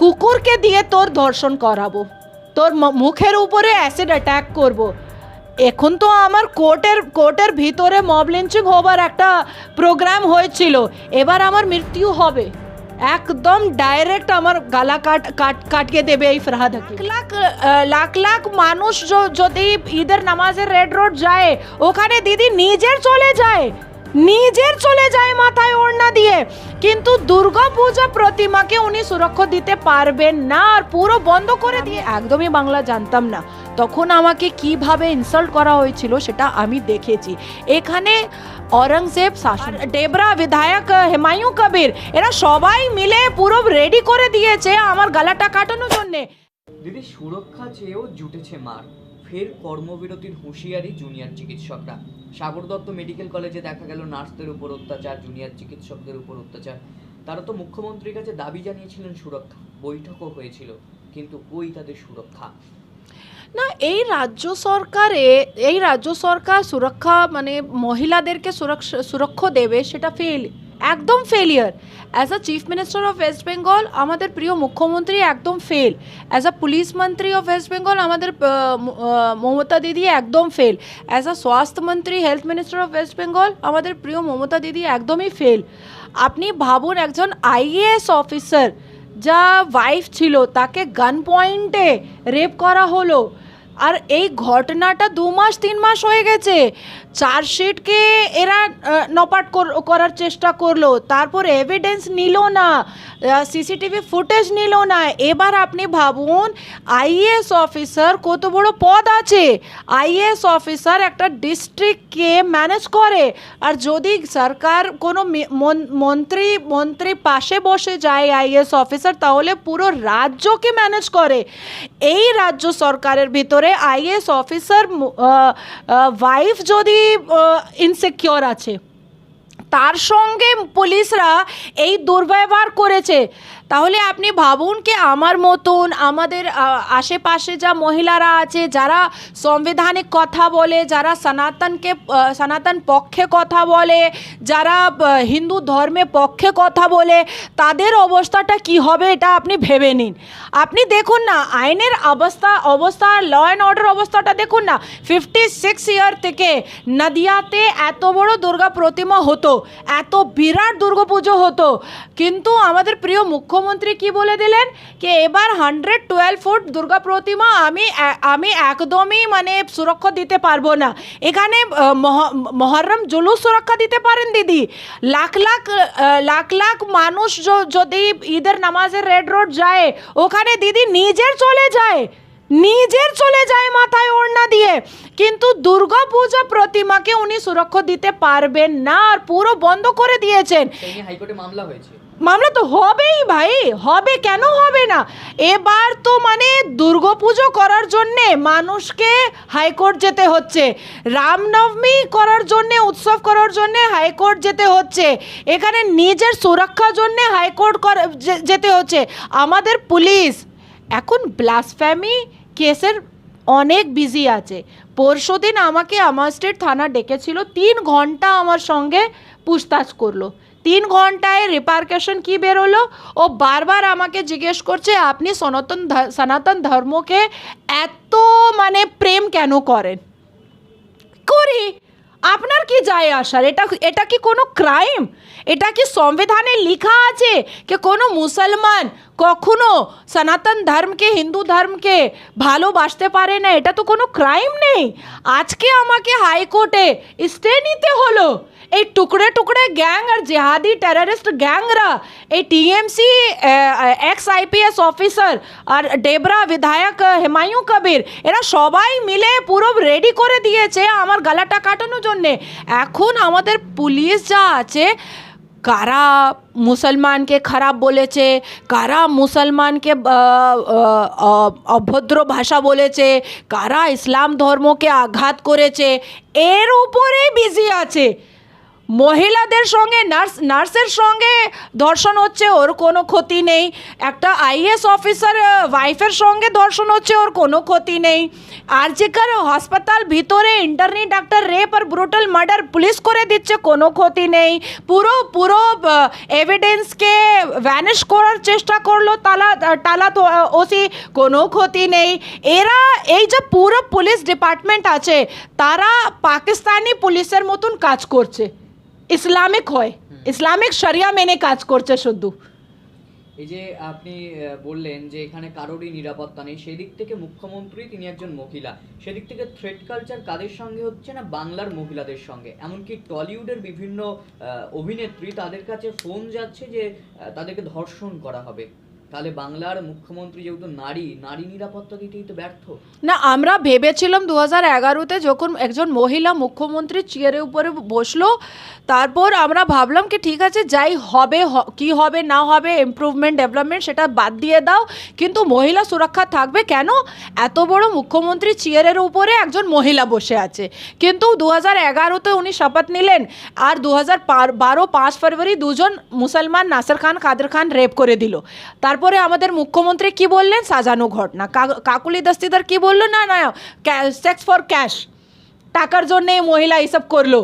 কুকুরকে দিয়ে তোর ধর্ষণ করাবো। তোর মুখের উপরে অ্যাসিড অ্যাটাক করব। এখন তো আমার কোর্টের কোর্টের ভিতরে মব লিঞ্চিং হবার একটা প্রোগ্রাম হয়েছিল। এবার আমার মৃত্যু হবে। একদম ডাইরেক্ট আমার গালা কাট কাট, কাটকে দেবে এই ফরহাদ লাখ লাখ লাখ মানুষ যদি ঈদের নামাজের রেড রোড যায়, ওখানে দিদি নিজের চলে যায়। নিজের চলে যায় মাথায় ওড়না দিয়ে। কিন্তু দুর্গা পূজা প্রতিমাকে উনি সুরক্ষা দিতে পারবেন না আর পুরো বন্ধ করে দিয়ে একদমই বাংলা জানতাম না। তখন আমাকে কীভাবে ইনসাল্ট করা হয়েছিল সেটা আমি দেখেছি। এখানে অরঙ্গজেব শাসন ডেবরা, বিধায়ক হেমায়ু কবির, এরা সবাই মিলে পুরো রেডি করে দিয়েছে আমার গলাটা কাটানোর জন্যে। দিদি, সুরক্ষা চেয়েও জুটেছে মার। ফের কর্মবিরতির হুঁশিয়ারি জুনিয়র চিকিৎসকরা। সাগর দত্ত মেডিকেল কলেজে দেখা গেল নার্সদের উপর অত্যাচার, জুনিয়র চিকিৎসকদের উপর অত্যাচার। তারা তো মুখ্যমন্ত্রীর কাছে দাবি জানিয়েছিলেন সুরক্ষা, বৈঠকও হয়েছিল, কিন্তু কই তাদের সুরক্ষা। না, এই রাজ্য সরকারে, এই রাজ্য সরকার সুরক্ষা মানে মহিলাদেরকে সুরক্ষা সুরক্ষা দেবে, সেটা ফেল একদম failure as a chief minister of West Bengal আমাদের প্রিয় মুখ্যমন্ত্রী একদম ফেল অ্যাজ আ পুলিশ মন্ত্রী অফ ওয়েস্ট বেঙ্গল আমাদের মমতা দিদি একদম ফেল অ্যাজ আ স্বাস্থ্যমন্ত্রী health minister of West Bengal আমাদের প্রিয় মমতা দিদি একদমই ফেল আপনি ভাবুন একজন আইএএস অফিসার যা ওয়াইফ ছিল, তাকে গান পয়েন্টে রেপ করা হলো। আর এই ঘটনাটা দু মাস, তিন মাস হয়ে গেছে। চার্জশিটকে এরা নপাট কর- করার চেষ্টা করল। তারপর এভিডেন্স নিল না সিসিটিভি ফুটেজ নিল না। এবার আপনি ভাবুন আইএএস অফিসার কত বড় পদ আছে। আইএএস অফিসার একটা ডিস্ট্রিক্টকে ম্যানেজ করে। আর যদি সরকার কোনো মন- মন্ত্রী মন্ত্রী পাশে বসে যায় আইএএস অফিসার তাহলে পুরো রাজ্যকে ম্যানেজ করে। এই রাজ্য সরকারের ভিতরে আইএএস অফিসার ওয়াইফ যদি ইনসিকিওর আছে। তার সঙ্গে পুলিশরা এই দুর্ব্যবহার করেছে। তাহলে আপনি ভাবুন কি আমার মতন আমাদের আশেপাশে যা মহিলারা আছে, যারা সংবিধানিক কথা বলে, যারা সনাতনকে সনাতন পক্ষে কথা বলে, যারা হিন্দু ধর্মে পক্ষে কথা বলে, তাদের অবস্থাটা কি হবে এটা আপনি ভেবে নিন। আপনি দেখুন না, আইনের অবস্থা অবস্থা ল অ্যান্ড অর্ডার অবস্থাটা দেখুন না ফিফটি সিক্স ইয়ার থেকে নদিয়াতে এত বড় দুর্গা প্রতিমা হতো, এত বিরাট দুর্গা পুজো হতো, কিন্তু আমাদের প্রিয় মুখ্যমন্ত্রী কি বলে দিলেন? যে এবার হান্ড্রেড টুয়েলভ ফুট দুর্গা প্রতিমা আমি আমি একদমই মানে সুরক্ষা দিতে পারব না। এখানে মহ- মহরম জুলুস সুরক্ষা দিতে পারেন দিদি। লাখ লাখ লাখ লাখ মানুষ যদি ঈদের নামাজের রেড রোড যায়, ওখানে দিদি নিজের চলে যায়। নিজের চলে যায় মাথায় ওড়না দিয়ে। কিন্তু দুর্গা পূজা প্রতিমাকে উনি সুরক্ষা দিতে পারবেন না, আর পুরো বন্ধ করে দিয়েছেন। হাইকোর্টে মামলা হয়েছে মামলা তো হবেই ভাই, হবে কেন হবে না? এবার তো মানে দুর্গাপুজো করার জন্যে মানুষকে হাইকোর্ট যেতে হচ্ছে, রামনবমী করার জন্যে, উৎসব করার জন্যে হাইকোর্ট যেতে হচ্ছে, এখানে নিজের সুরক্ষার জন্যে হাইকোর্ট যেতে হচ্ছে। আমাদের পুলিশ, এখন ব্লাসফ্যামি কেসের অনেক বিজি আছে। পরশুদিন আমাকে আমার স্টেট থানা ডেকেছিল, তিন ঘণ্টা আমার সঙ্গে পুছতাছ করল। তিন ঘন্টায় রিপার্কেশন কি বেরোলো ও বারবার আমাকে জিজ্ঞেস করছে, আপনি সনাতন সনাতন ধর্মকে এত মানে প্রেম কেন করেন? করি। আপনার কি যায় আসার? এটা এটা কি কোনো ক্রাইম এটা কি সংবিধানে লেখা আছে যে কোনো মুসলমান কখনো সনাতন ধর্মকে, হিন্দু ধর্মকে ভালোবাসতে পারে না? এটা তো কোনো ক্রাইম নেই। আজকে আমাকে হাইকোর্টে স্টে নিতে হলো। এই টুকরে টুকরে গ্যাং আর জেহাদি টেরারিস্ট গ্যাংরা এই টিএমসি এক্স আইপিএস অফিসার আর ডেবরা বিধায়ক হেমায়ু কবির, এরা সবাই মিলে পুরো রেডি করে দিয়েছে আমার গলাটা কাটানোর জন্যে। এখন আমাদের পুলিশ যা আছে, কারা মুসলমানকে খারাপ বলেছে, কারা মুসলমানকে অভদ্র ভাষা বলেছে, কারা ইসলাম ধর্মকে আঘাত করেছে, এর উপরেই বিজি আছে। মহিলাদের সঙ্গে, নার্স, নার্সের সঙ্গে ধর্ষণ হচ্ছে, ওর কোনো ক্ষতি নেই। একটা আইএস অফিসার ওয়াইফের সঙ্গে ধর্ষণ হচ্ছে, ওর কোনো ক্ষতি নেই। আর আরজিকার হাসপাতাল ভিতরে ইন্টারনি ডাক্তার রেপ আর ব্রুটাল মার্ডার পুলিশ করে দিচ্ছে, কোনো ক্ষতি নেই। পুরো পুরো এভিডেন্সকে ভ্যানিশ করার চেষ্টা করল তালা টালা ওসি, কোনো ক্ষতি নেই। এরা, এই যে পুরো পুলিশ ডিপার্টমেন্ট আছে, তারা পাকিস্তানি পুলিশের মতন কাজ করছে। ইসলামিক হয়। ইসলামিক শরিয়া মেনে কাজ করছে শুধু। এই যে আপনি বললেন যে এখানে কারোরই নিরাপত্তা নেই সেদিক থেকে মুখ্যমন্ত্রী তিনি একজন মহিলা। সেদিক থেকে থ্রেড কালচার কাদের সঙ্গে হচ্ছে না বাংলার মহিলাদের সঙ্গে? এমনকি টলিউডের বিভিন্ন অভিনেত্রী তাদের কাছে ফোন যাচ্ছে যে তাদেরকে ধর্ষণ করা হবে। তাহলে বাংলার মুখ্যমন্ত্রী যেহেতু নারী নারী নিরাপত্তা দিতেই তো ব্যর্থ। না, আমরা ভেবেছিলাম দু হাজার এগারোতে যখন একজন মহিলা মুখ্যমন্ত্রী চেয়ারের উপরে বসল, তারপর আমরা ভাবলাম কি ঠিক আছে, যাই হবে কি হবে, না হবে ইমপ্রুভমেন্ট ডেভেলপমেন্ট সেটা বাদ দিয়ে দাও। কিন্তু মহিলা সুরক্ষা থাকবে কেন? এত বড় মুখ্যমন্ত্রী চেয়ারের উপরে একজন মহিলা বসে আছে। কিন্তু দু হাজার এগারোতে উনি শপথ নিলেন, আর দু হাজার বারো পাঁচ ফেব্রুয়ারি দুজন মুসলমান নাসির খান, কাদের খান রেপ করে দিল। তারপরে আমাদের মুখ্যমন্ত্রী কি বললেন? সাজানো ঘটনা কা- কাকুলি দস্তিদার কি বলল? না না সেক্স ফর ক্যাশ টাকার জন্যে এই মহিলা এইসব করল।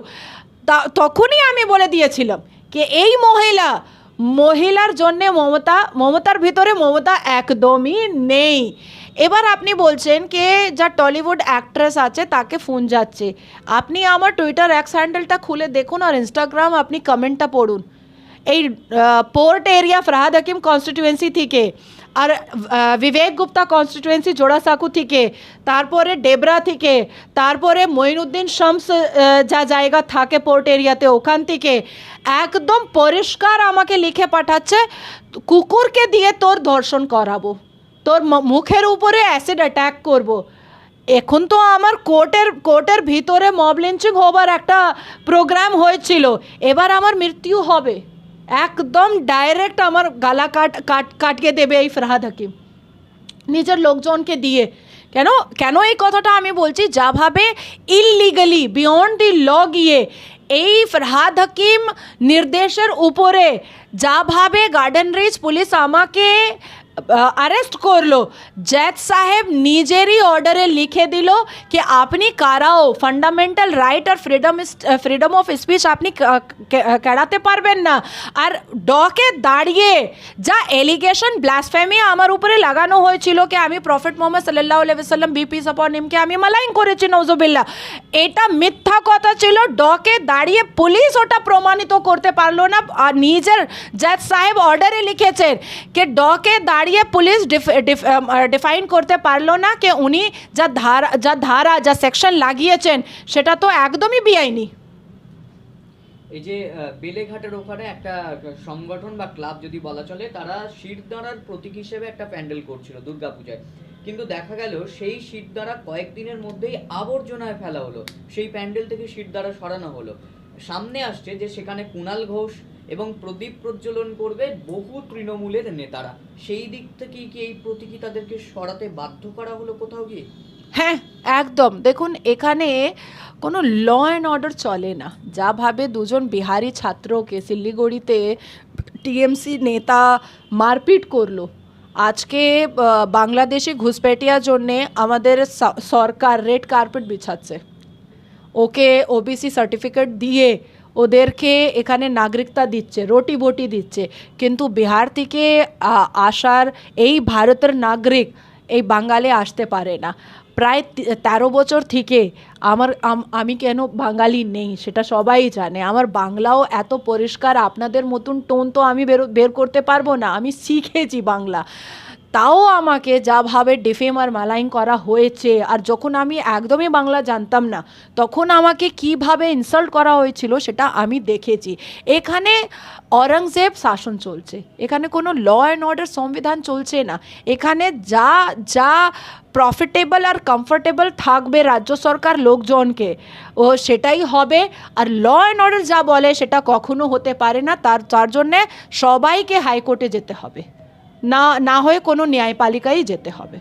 তখনই আমি বলে দিয়েছিলাম যে এই মহিলা, মহিলার জন্যে মমতা, মমতার ভিতরে মমতা একদমই নেই। এবার আপনি বলছেন যে যা টলিউড অ্যাক্ট্রেস আছে তাকে ফোন যাচ্ছে। আপনি আমার টুইটার অ্যাক্স হ্যান্ডেলটা খুলে দেখুন আর ইনস্টাগ্রাম আপনি কমেন্টটা পড়ুন। এই port area Firhad Hakim constituency থেকে আর বিবেক গুপ্তা কনস্টিটুয়েন্সি জোড়াসাঁকু থেকে তারপরে ডেবরা থেকে তারপরে মঈনুদ্দিন শামস যা জায়গা থাকে পোর্ট এরিয়াতে ওখান থেকে একদম পরিষ্কার আমাকে লিখে পাঠাচ্ছে কুকুরকে দিয়ে তোর ধর্ষণ করাবো তোর মুখের উপরে অ্যাসিড অ্যাটাক করব। এখন তো আমার কোর্টের কোর্টের ভিতরে মব লিঞ্চিং হবার একটা প্রোগ্রাম হয়েছিল এবার আমার মৃত্যু হবে একদম ডাইরেক্ট আমার গালা কাট কাট কাটিয়ে দেবে এই ফরহাদ হাকিম নিজের লোকজনকে দিয়ে কেন কেন এই কথাটা আমি বলছি যাভাবে ইললিগালি বিয়ন্ড দি ল গিয়ে এই ফরহাদ হাকিম নির্দেশের উপরে যাভাবে গার্ডেন রিচ পুলিশ আমাকে অ্যারেস্ট করল। জজ সাহেব নিজেরই অর্ডারে লিখে দিল কি আপনি কারাও ফান্ডামেন্টাল রাইট আর ফ্রিডম ফ্রিডম অফ স্পিচ আপনি কেড়াতে পারবেন না। আর ডকে দাঁড়িয়ে যা এলিগেশন ব্লাসফেমি আমার উপরে লাগানো হয়েছিল কি আমি প্রফেট মোহাম্মদ সাল্লাহ আলাইসাল্লাম বিপি সাপন নিমকে আমি মালাইন করেছি নজবিল্লা এটা মিথ্যা কথা ছিল, ডকে দাঁড়িয়ে পুলিশ ওটা প্রমাণিত করতে পারল না। আর নিজের জজ সাহেব অর্ডারে লিখেছেন যে ডকে দাঁড়িয়ে পুলিশ ডিফাইন করতে পারল না যে উনি যা ধারা যা ধারা যা সেকশন লাগিয়েছেন সেটা তো একদমই বেআইনি এই যে বেলেঘাটের ওখানে একটা সংগঠন বা ক্লাব যদি বলা চলে, তারা শিরদাঁড়ার প্রতীক হিসেবে একটা প্যান্ডেল করছিল দুর্গাপূজায়। কিন্তু দেখা গেল, সেই শিরদাঁড়া কয়েকদিনের মধ্যেই আবর্জনায় ফেলা হলো। সেই প্যান্ডেল থেকে শিরদাঁড়া সরানো হলো। সামনে আসছে যে, সেখানে কুণাল ঘোষ এবং প্রদীপ প্রজ্বলন করবে বহু তৃণমূলের নেতারা। সেই দিক থেকে কি এই প্রতীকী তাদেরকে সরাতে বাধ্য করা হলো কোথাও গিয়ে? হ্যাঁ একদম। দেখুন, এখানে কোনো ল অ্যান্ড অর্ডার চলে না। যা ভাবে দুজন বিহারি ছাত্রকে শিলিগুড়িতে টিএমসি নেতা মারপিট করল। আজকে বাংলাদেশি ঘুষপেটিয়ার জন্যে আমাদের সরকার রেড কার্পেট বিছাচ্ছে। ওকে ওবিসি সার্টিফিকেট দিয়ে ওদেরকে এখানে নাগরিকতা দিচ্ছে, রোটি বটি দিচ্ছে। কিন্তু বিহার থেকে আসার এই ভারতের নাগরিক এই বাঙালি আসতে পারে না। প্রায় তেরো বছর থেকে আমার, আমি কেন বাঙালি নেই সেটা সবাই জানে। আমার বাংলাও এত পরিষ্কার, আপনাদের মতন টোন তো আমি বের বের করতে পারব না। আমি শিখেছি বাংলা। তাও আমাকে যাভাবে ডিফেম আর মালাইন করা হয়েছে। আর যখন আমি একদমই বাংলা জানতাম না, তখন আমাকে কীভাবে ইনসাল্ট করা হয়েছিল সেটা আমি দেখেছি। এখানে অরঙ্গজেব শাসন চলছে। এখানে কোনো ল অ্যান্ড অর্ডার সংবিধান চলছে না। এখানে যা যা প্রফিটেবল আর কমফোর্টেবল থাকবে রাজ্য সরকার লোকজনকে, ও সেটাই হবে। আর ল অ্যান্ড অর্ডার যা বলে সেটা কখনো হতে পারে না। তার তার জন্যে সবাইকে হাইকোর্টে যেতে হবে। না না হয়ে কোনো ন্যায়পালিকায় যেতে হবে।